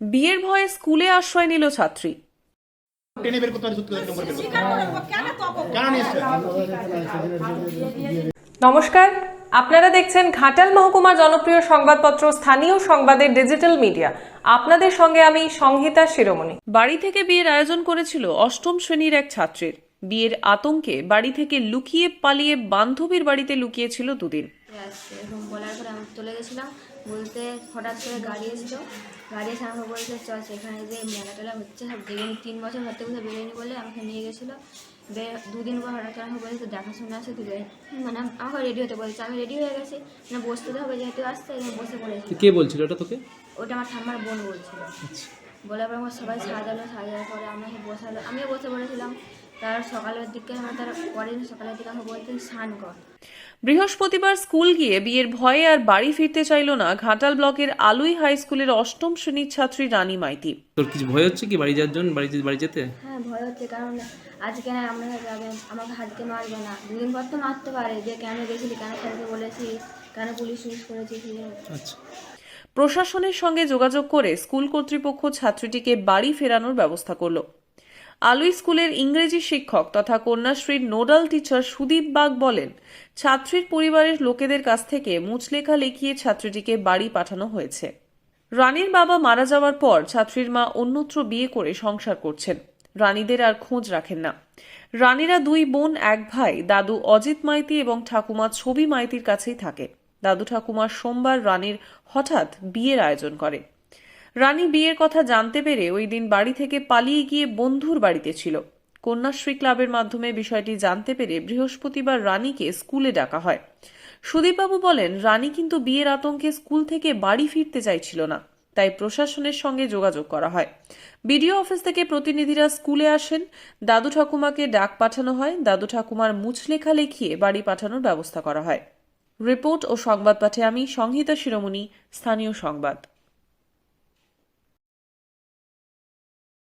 বিয়ের ভয়ে স্কুলে আশ্রয় নিল ছাত্রী। টেনে বের করতে নম্বর বের করতে? নমস্কার আপনারা দেখছেন ঘাটাল মহকুমার জনপ্রিয় সংবাদপত্র স্থানীয় সংবাদের ডিজিটাল মিডিয়া। আপনাদের সঙ্গে আমি সংহিতা শিরোমণি। বাড়ি থেকে বিয়ের আয়োজন করেছিল অষ্টম শ্রেণির এক ছাত্রীর। বিয়ের আতঙ্কে বাড়ি থেকে লুকিয়ে পালিয়ে বান্ধবীর বাড়িতে লুকিয়েছিল দুদিন। আসছে। এরকম বলার পরে আমি চলে গেছিলাম। বলতে হঠাৎ করে গাড়ি এসেছিল। গাড়ি এসে আমাকে বলছে চল সেখানে যে মেলা টেলা হচ্ছে সব যেদিন তিন বছর ঘর থেকে বেরোয়নি বলে আমাকে নিয়ে গেছিল। বে- দুদিন পর হঠাৎ করে আমাকে বলেছে দেখাশোনা আছে তুই মানে আমাকে রেডি হতে বলেছে। আমি রেডি হয়ে গেছি। মানে বসতে তো হবে যেহেতু আসতে এখানে বসে পড়েছি। কে বলছিল এটা তোকে? ওটা আমার ঠাম্মার বোন বলছিল। বলার পর আমার সবাই সাজালো সাজার পরে আমাকে বসালো আমিও বসে পড়েছিলাম। তার সকালের দিকে আমার তার পরের সকালের দিকে আমাকে বলছে স্নান কর বৃহস্পতিবার স্কুল গিয়ে বিয়ের ভয়ে আর বাড়ি ফিরতে চাইল না ঘাটাল ব্লকের আলুই হাই স্কুলের অষ্টম শ্রেণির ছাত্রী রানী মাইতি। তোর কিছু ভয় হচ্ছে কি বাড়ি যাওয়ার জন্য? বাড়ি বাড়ি যেতে? হ্যাঁ ভয় হচ্ছে কারণ আজকে না আমরা যাবেন আমাকে হাতকে মারবে না। দুদিন পর তো মারতে পারে যে কেন গেছিলি কেন স্যারকে বলেছি কেন পুলিশ ইউজ করেছি আচ্ছা। প্রশাসনের সঙ্গে যোগাযোগ করে স্কুল কর্তৃপক্ষ ছাত্রীটিকে বাড়ি ফেরানোর ব্যবস্থা করল। আলুই স্কুলের ইংরেজি শিক্ষক তথা কন্যাশ্রীর নোডাল টিচার সুদীপ বাগ বলেন, ছাত্রীর পরিবারের লোকেদের কাছ থেকে মুচলেখা লিখিয়ে ছাত্রীটিকে বাড়ি পাঠানো হয়েছে। রানীর বাবা মারা যাওয়ার পর ছাত্রীর মা অন্যত্র বিয়ে করে সংসার করছেন। রানীদের আর খোঁজ রাখেন না। রানীরা দুই বোন, এক ভাই, দাদু অজিত মাইতি এবং ঠাকুমা ছবি মাইতির কাছেই থাকে। দাদু ঠাকুমা সোমবার রানীর হঠাৎ বিয়ের আয়োজন করে। রানী বিয়ের কথা জানতে পেরে ওই দিন বাড়ি থেকে পালিয়ে গিয়ে বন্ধুর বাড়িতে ছিল। কন্যাশ্রী ক্লাবের মাধ্যমে বিষয়টি জানতে পেরে বৃহস্পতিবার রানীকে স্কুলে ডাকা হয়। সুদীপবাবু বলেন, রানী কিন্তু বিয়ের আতঙ্কে স্কুল থেকে বাড়ি ফিরতে চাইছিল না, তাই প্রশাসনের সঙ্গে যোগাযোগ করা হয়। বিডিও অফিস থেকে প্রতিনিধিরা স্কুলে আসেন, দাদু ঠাকুমাকে ডাক পাঠানো হয়, দাদু ঠাকুমার মুচলেখা লেখিয়ে বাড়ি পাঠানোর ব্যবস্থা করা হয়। রিপোর্ট ও সংবাদ পাঠে আমি সংহিতা শিরোমণি স্থানীয় সংবাদ।